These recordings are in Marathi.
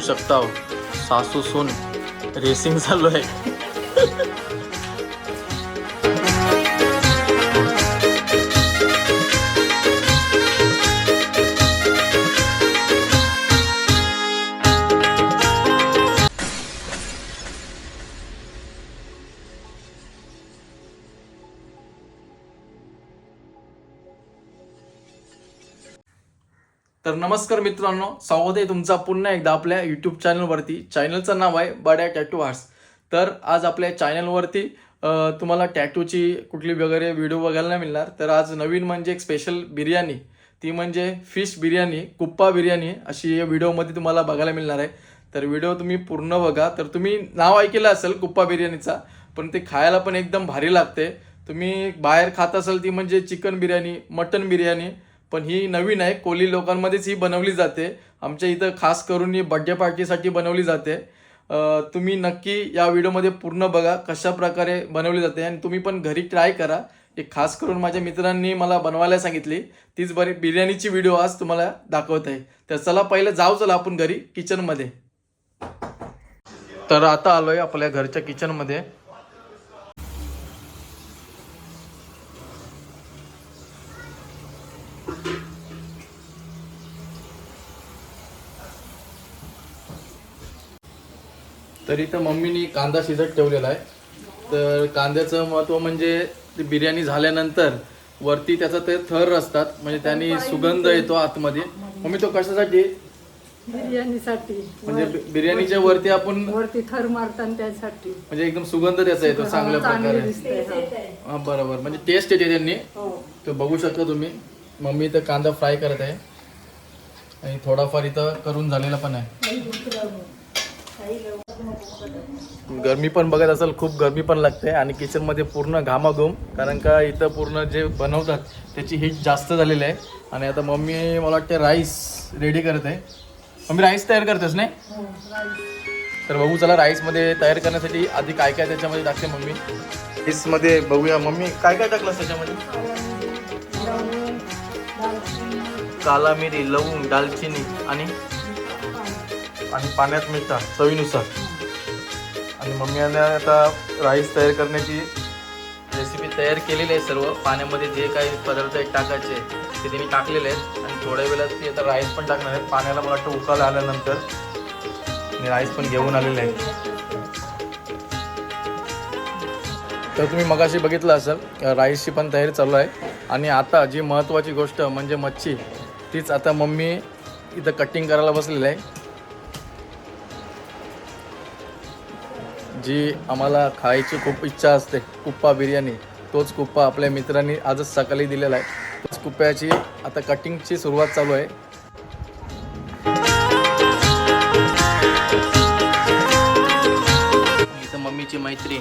बघू शकता. सासू सून रेसिंग चालू आहे. तर नमस्कार मित्रांनो स्वागत आहे तुमचा पुन्हा एकदा आपल्या यूट्यूब चॅनलवरती चॅनलचं नाव आहे बड्या टॅटू आर्ट्स तर आज आपल्या चॅनलवरती तुम्हाला टॅटूची कुठली वगैरे व्हिडिओ बघायला नाही मिळणार. तर आज नवीन म्हणजे एक स्पेशल बिर्याणी. ती म्हणजे फिश बिर्याणी कुप्पा बिर्याणी अशी या व्हिडिओमध्ये तुम्हाला बघायला मिळणार आहे. तर व्हिडिओ तुम्ही पूर्ण बघा. तर तुम्ही नाव ऐकलं असेल कुप्पा बिर्याणीचा पण ते खायला पण एकदम भारी लागते. तुम्ही बाहेर खात असाल ती म्हणजे चिकन बिर्याणी मटन बिर्याणी पण ही नवीन आहे. कोली लोकांमध्येच ही बनवली जाते. आमच्या इथं खास करून ही बड्डे पार्टीसाठी बनवली जाते. तुम्ही नक्की या व्हिडिओमध्ये पूर्ण बघा कशा प्रकारे बनवली जाते आणि तुम्ही पण घरी ट्राय करा. एक खास करून माझ्या मित्रांनी मला बनवायला सांगितली. तीच बरी बिर्याणीची व्हिडिओ आज तुम्हाला दाखवत आहे. तर चला पहिलं जाऊ चला आपण घरी किचनमध्ये तर आता आलोय आपल्या घरच्या किचनमध्ये तर इथं मम्मीनी कांदा शिजत ठेवलेला आहे. तर कांद्याचं महत्त्व म्हणजे ती बिर्याणी झाल्यानंतर वरती त्याचा ते थर असतात म्हणजे त्यांनी सुगंध येतो आतमध्ये. मम्मी तो कशासाठी? बिर्याणीसाठी. म्हणजे बिर्याणीच्या वरती आपण वरती थर मारताना त्यासाठी. म्हणजे एकदम सुगंध त्याचा येतो चांगल्या चांगले प्रकारे. हा. बरोबर. म्हणजे टेस्ट येते त्यांनी. हो. तो बघू शकता तुम्ही. मम्मी इथं कांदा फ्राय करत आहे. आणि थोडाफार इथं करून झालेला पण आहे. गरमी पण बघत असेल खूप गरमी पण लागते आणि किचनमध्ये पूर्ण घामाघूम कारण का इथं पूर्ण जे बनवतात त्याची हीट जास्त झालेली आहे. आणि आता मम्मी मला वाटते राईस रेडी करत आहे. मम्मी राईस तयार करतेस नाही? हो, तर बघू चला राईसमध्ये तयार करण्यासाठी आधी काय काय त्याच्यामध्ये टाकते मम्मी? राईसमध्ये बघूया मम्मी काय काय टाकलं त्याच्यामध्ये? काला मिरी लवंग दालचिनी आणि आणि पाण्यात मीठ चवीनुसार. आणि मम्मीने आता राईस तयार करण्याची रेसिपी तयार केलेली आहे सर्व. पाण्यामध्ये जे काही पदार्थ आहेत टाकायचे ते तिने टाकलेले आहेत. आणि थोड्या वेळात ती आता राईस पण टाकणार आहेत. पाण्याला मला वाटतं उकाल आल्यानंतर मी राईस पण घेऊन आलेले आहे. तर तुम्ही मगाशी बघितलं असेल राईसची पण तयारी चालू आहे. आणि आता जी महत्त्वाची गोष्ट म्हणजे मच्छी तीच आता मम्मी इथं कटिंग करायला बसलेली आहे. जी आम्हाला खायची खूप इच्छा असते कुप्पा बिर्याणी. तोच कुप्पा आपल्या मित्रांनी आजच सकाळी दिलेला आहे. तोच कुप्प्याची आता कटिंगची सुरुवात चालू आहे. इथं मम्मीची मैत्री.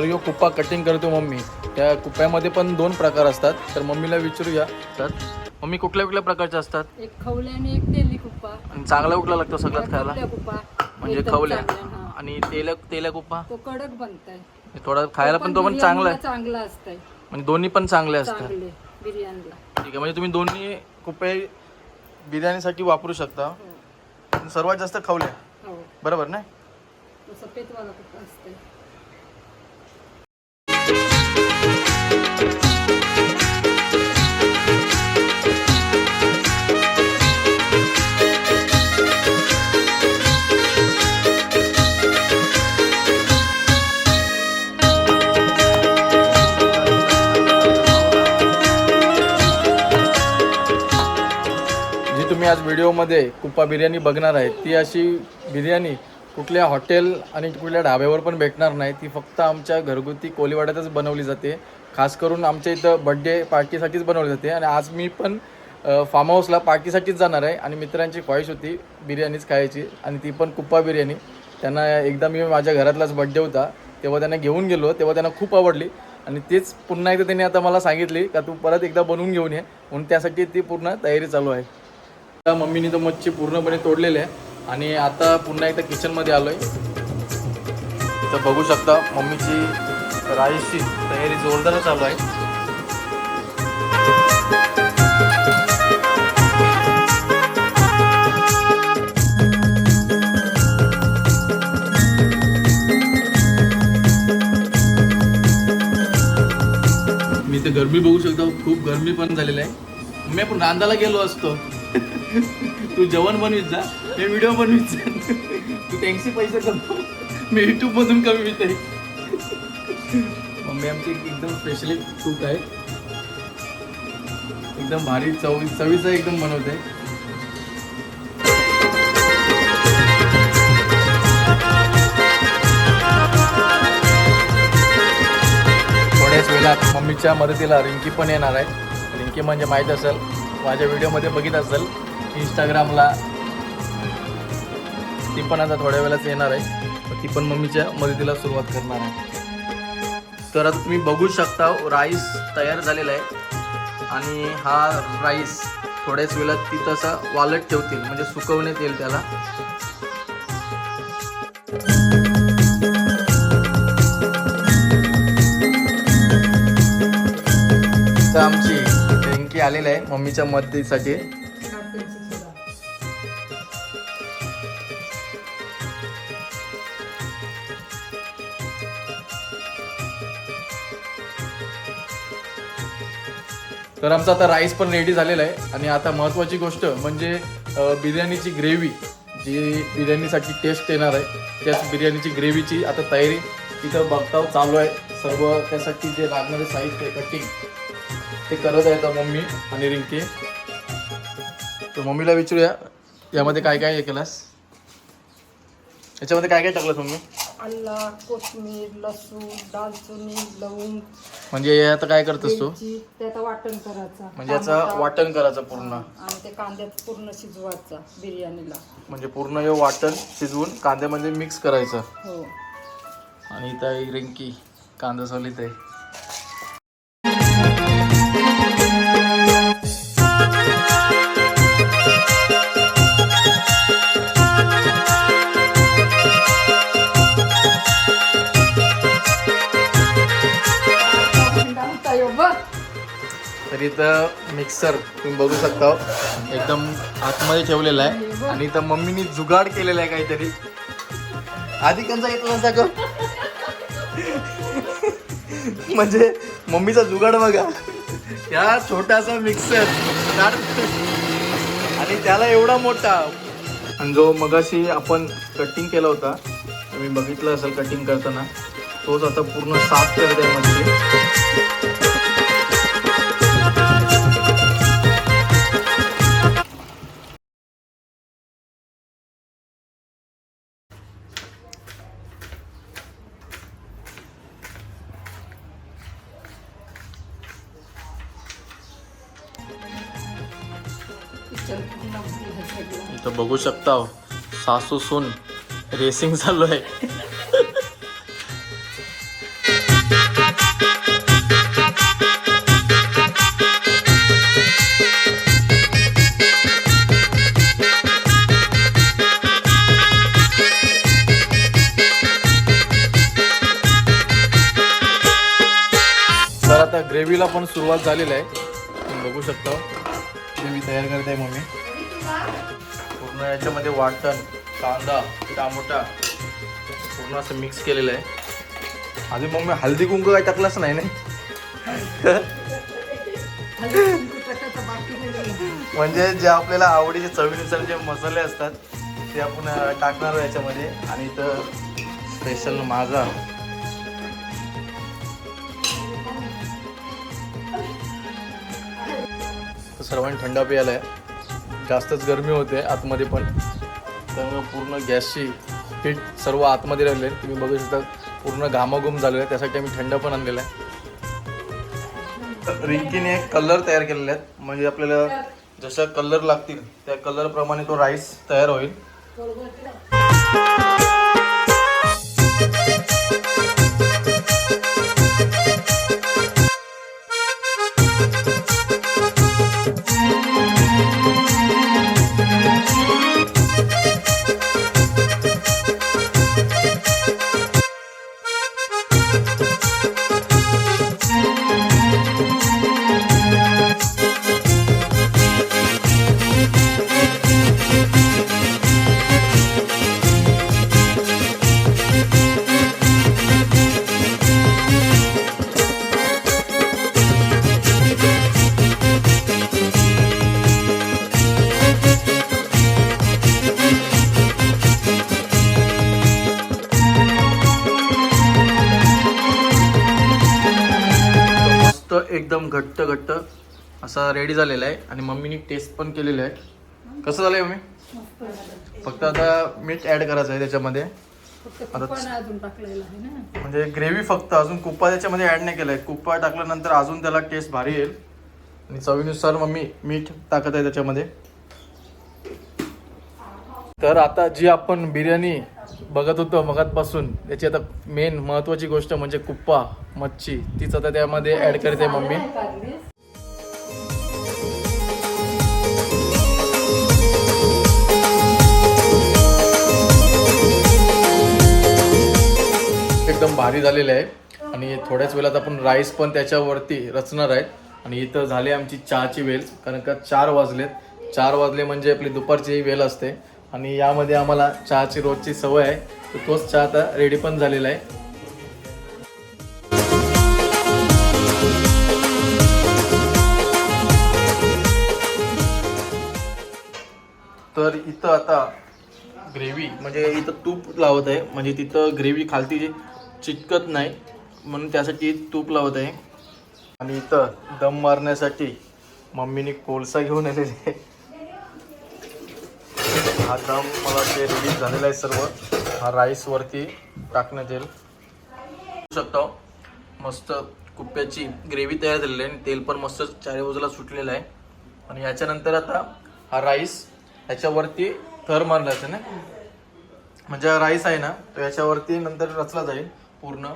तर यो कुप्पा कटिंग करतो मम्मी. त्या कुप्प्यामध्ये पण दोन प्रकार असतात. तर मम्मीला विचारूया. तर मम्मी कुठल्या कुठल्या प्रकारचे असतात? एक खवले आणि एक तेली कुप्पा. आणि चांगला कुठला लागतो सगळ्यात खायला? कुप्पा. म्हणजे खवल्या. आणि तेल्या तेल्या कुप्पा? तो कडक बनताय. थोडा खायला पण तो पण चांगला आहे. चांगला असतंय. म्हणजे दोन्ही पण चांगले असतात. बिर्याणीला. ठीक आहे म्हणजे तुम्ही दोन्ही कुप्पे बिर्याणीसाठी वापरू शकता. हो. सर्वात जास्त खवल्या. हो. बरोबर नाही सफेदवाला कुप्पा जी तुम्ही आज व्हिडिओमध्ये कुप्पा बिर्याणी बघणार आहे ती अशी बिर्याणी कुठल्या हॉटेल आणि कुठल्या ढाब्यावर पण भेटणार नाही. ती फक्त आमच्या घरगुती कोलीवाड्यातच बनवली जाते. खास करून आमच्या इथं बड्डे पार्टीसाठीच बनवली जाते. आणि आज मी पण फार्म हाऊसला पार्टीसाठीच जाणार आहे. आणि मित्रांची ख्वाहिश होती बिर्याणीच खायची. आणि ती पण कुप्पा बिर्याणी. त्यांना एकदा मी माझ्या घरातलाच बड्डे होता. तेव्हा त्यांना घेऊन गेलो. तेव्हा त्यांना खूप आवडली. आणि तेच पुन्हा एकदा त्यांनी आता मला सांगितली का तू परत एकदा बनवून घेऊन ये. म्हणून त्यासाठी ती पूर्ण तयारी चालू आहे. आता मम्मीने तर मच्छी पूर्णपणे तोडलेली आहे. आणि आता पुन्हा एकदा किचनमध्ये आलो आहे तर बघू शकता मम्मीची राईसची तयारी जोरदार चालू आहे. मी ते गरमी बघू शकतो खूप गरमी पण झालेली आहे. मी आपण नांदाला गेलो असतो. तू जेवण बनवीत जा. मी व्हिडिओ बनवीत जा. तू त्यांचे पैसे करतो मी युट्यूब मधून कमी मिळते मम्मी आमची एकदम स्पेशली कुक आहे. एकदम भारी चव चवीचं एकदम बनवते. थोड्याच वेळात मम्मीच्या मदतीला रिंकी पण येणार आहे. रिंकी म्हणजे माहीत असेल माझ्या व्हिडिओमध्ये बघित असेल इंस्टाग्रामला ती पण आता थोड्या वेळाच येणार आहे. ती पण मम्मीच्या मदतीला सुरुवात करणार आहे. तर आता तुम्ही बघू शकता राईस तयार झालेला आहे. आणि हा राईस थोड्याच वेळात ती तसा वालट ठेवतील म्हणजे सुकवण्यात येईल त्याला. तर आमची आलेली आहे. मम्मीच्या मदतीसाठी. तर आमचा आता राईस पण रेडी झालेला आहे. आणि आता महत्त्वाची गोष्ट म्हणजे बिर्याणीची ग्रेव्ही जी बिर्याणीसाठी टेस्ट येणार आहे त्याच बिर्याणीची ग्रेव्हीची आता तयारी. तिथं बघताव चालू आहे. सर्व त्यासाठी जे लागणारे साहित्य कटिंग ते करत आहेत मम्मी आणि रिंकी. तर मम्मीला विचारूया यामध्ये काय काय हे केलास? याच्यामध्ये काय काय टाकलं तुम्ही आल्ला कोथमीर लसूण दालचिनी लवंग म्हणजे हे आता काय करतोस तू? वेलची त्याचं वाटण करायचं. म्हणजे याचं वाटण करायचं पूर्ण. आणि ते कांद्यात पूर्ण शिजवायचा बिर्याणीला. म्हणजे पूर्ण हे वाटण शिजवून कांद्यामध्ये मिक्स करायचं. हो. आणि इथं आहे रिंकी कांदा सोलीत आहे. तर इथं मिक्सर तुम्ही बघू शकता. एकदम आतमध्ये ठेवलेला आहे. आणि इथं मम्मीनी जुगाड केलेला आहे काहीतरी. आधी कंचा येतो नसता का म्हणजे मम्मीचा जुगाड बघा. या छोटासा मिक्सर आणि त्याला एवढा मोठा. आणि जो मगाशी आपण कटिंग केला होता तुम्ही बघितलं असेल कटिंग करताना तोच आता पूर्ण साफ करत आहे बघू शकता हो. सासू सून रेसिंग चालू आहे तर आता ग्रेव्हीला पण सुरुवात झालेली आहे. तुम्ही बघू शकता हो. ग्रेव्ही तयार करत आहे मम्मी. पूर्ण याच्यामध्ये वाटण कांदा टामोटा पूर्ण असं मिक्स केलेलं आहे. अजून मग मी हल्दी कुंकू काय टाकलंच नाही नाही. म्हणजे जे आपल्याला आवडीचे चवीनुसार जे मसाले असतात ते आपण टाकणार याच्यामध्ये. आणि इथं स्पेशल माझा. सर्वांनी थंड प्यायला आहे. जास्तच गरमी होते आतमध्ये पण. त्यामुळे पूर्ण गॅसची हीट सर्व आतमध्ये राहिले तुम्ही बघू शकता पूर्ण घामाघूम झालेलं आहे. त्यासाठी आम्ही थंड पण आणलेला आहे. रिंकीने कलर तयार केलेले आहेत. म्हणजे आपल्याला जशा कलर लागतील त्या कलरप्रमाणे तो राईस तयार होईल. एकदम घट्ट घट्ट असा रेडी झालेला आहे. आणि मम्मीने टेस्ट पण केलेलं आहे. कसं झालंय मम्मी? फक्त आता मीठ ऍड करायचं आहे त्याच्यामध्ये. आहे म्हणजे ग्रेव्ही फक्त अजून कुप्पा त्याच्यामध्ये ऍड नाही केलाय. कुप्पा टाकल्यानंतर अजून त्याला टेस्ट भारी येईल. आणि चवीनुसार मम्मी मीठ टाकत आहे त्याच्यामध्ये. तर आता जी आपण बिर्याणी बघत होतो मगातपासून त्याची आता मेन महत्वाची गोष्ट म्हणजे कुप्पा मच्छी. तीच आता त्यामध्ये ऍड करते मम्मी. एकदम भारी झालेलं आहे. आणि थोड्याच वेळात आपण राईस पण त्याच्यावरती रचणार आहेत आणि इथं झाली आमची चहाची वेल कारण का चार वाजलेत. चार वाजले म्हणजे आपली दुपारची वेल असते. आणि यामध्ये आम्हाला चहाची रोजची सवय आहे. तर तोच चहा आता रेडी पण झालेला आहे. तर इथं आता ग्रेव्ही म्हणजे इथं तूप लावत आहे. म्हणजे तिथं ग्रेव्ही खालती चिकत चिटकत नाही म्हणून त्यासाठी तूप लावत आहे. आणि इथं दम मारण्यासाठी मम्मीने कोळसा घेऊन आलेले आहे. हा दम मला ते रिलीज झालेला आहे सर्व. हा राईसवरती टाकण्यात येईल. शकतो हो, मस्त कुप्प्याची ग्रेव्ही तयार झालेली आहे आणि तेल पण मस्त चारी बाजूला सुटलेलं आहे. आणि याच्यानंतर आता हा राईस ह्याच्यावरती थर मारला जाते ना? म्हणजे हा राईस आहे ना तो याच्यावरती नंतर रचला जाईल पूर्ण.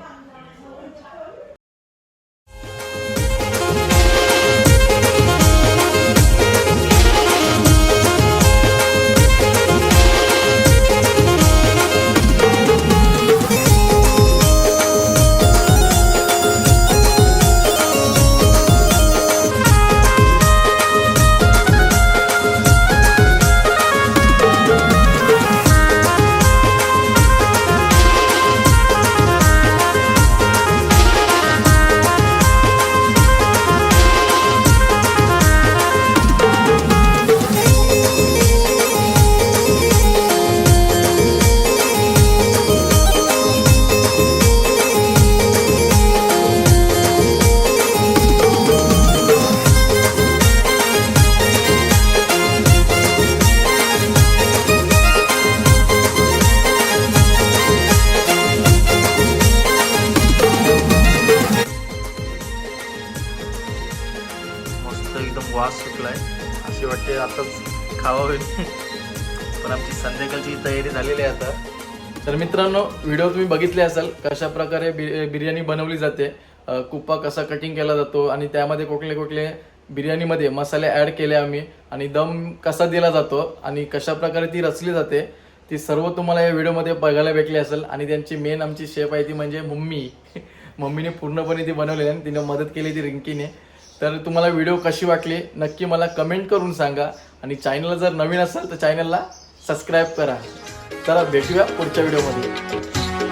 ते आता खावावे खावा होईल. पण आमची संध्याकाळची तयारी झालेली आहे आता. तर मित्रांनो व्हिडिओ तुम्ही बघितले असाल कशा प्रकारे बिर्याणी बनवली जाते कुप्पा कसा कटिंग केला जातो आणि त्यामध्ये कुठले कुठले बिर्याणीमध्ये मसाले ॲड केले आम्ही आणि दम कसा दिला जातो आणि कशा प्रकारे ती रचली जाते ती सर्व तुम्हाला या व्हिडिओमध्ये बघायला भेटली असेल आणि त्यांची मेन आमची शेफ आहे ती म्हणजे मम्मी. मम्मीने पूर्णपणे ती बनवलेली आहे आणि तिने मदत केली ती रिंकीने. तर तुम्हाला व्हिडिओ कशी वाटली नक्की मला कमेंट करून सांगा. आणि चॅनलला जर नवीन असाल तर चॅनलला सबस्क्राईब करा. चला भेटूया पुढच्या व्हिडिओमध्ये